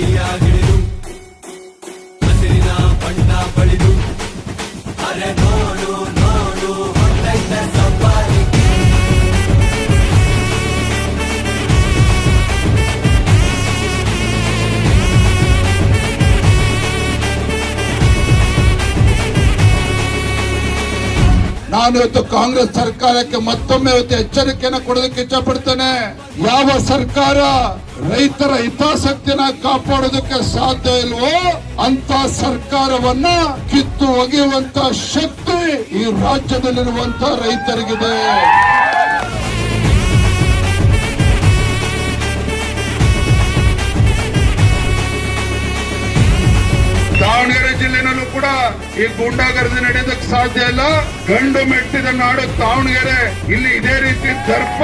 ಕೈಯ ಹಿಡಿದು ಹಸಿರಿನ ಬಣ್ಣ ಬಳಿದು ಅರೆ ನೋಡು ನಾನು ಇವತ್ತು ಕಾಂಗ್ರೆಸ್ ಸರ್ಕಾರಕ್ಕೆ ಮತ್ತೊಮ್ಮೆ ಇವತ್ತು ಎಚ್ಚರಿಕೆಯನ್ನು ಕೊಡೋದಕ್ಕೆ ಇಚ್ಛಪಡ್ತೇನೆ. ಯಾವ ಸರ್ಕಾರ ರೈತರ ಹಿತಾಸಕ್ತಿನ ಕಾಪಾಡೋದಕ್ಕೆ ಸಾಧ್ಯ ಇಲ್ವೋ ಅಂತ ಸರ್ಕಾರವನ್ನ ಕಿತ್ತು ಒಗೆಯುವಂತ ಶಕ್ತಿ ಈ ರಾಜ್ಯದಲ್ಲಿರುವಂತ ರೈತರಿಗಿದೆ. ಈ ಗೂಂಡಾಗರ್ದಿ ನಡೆಯೋದಕ್ಕೆ ಸಾಧ್ಯ ಇಲ್ಲ. ಗಂಡು ಮೆಟ್ಟಿದ ನಾಡು ದಾವಣಗೆರೆ. ಇಲ್ಲಿ ಇದೇ ರೀತಿ ದರ್ಪ.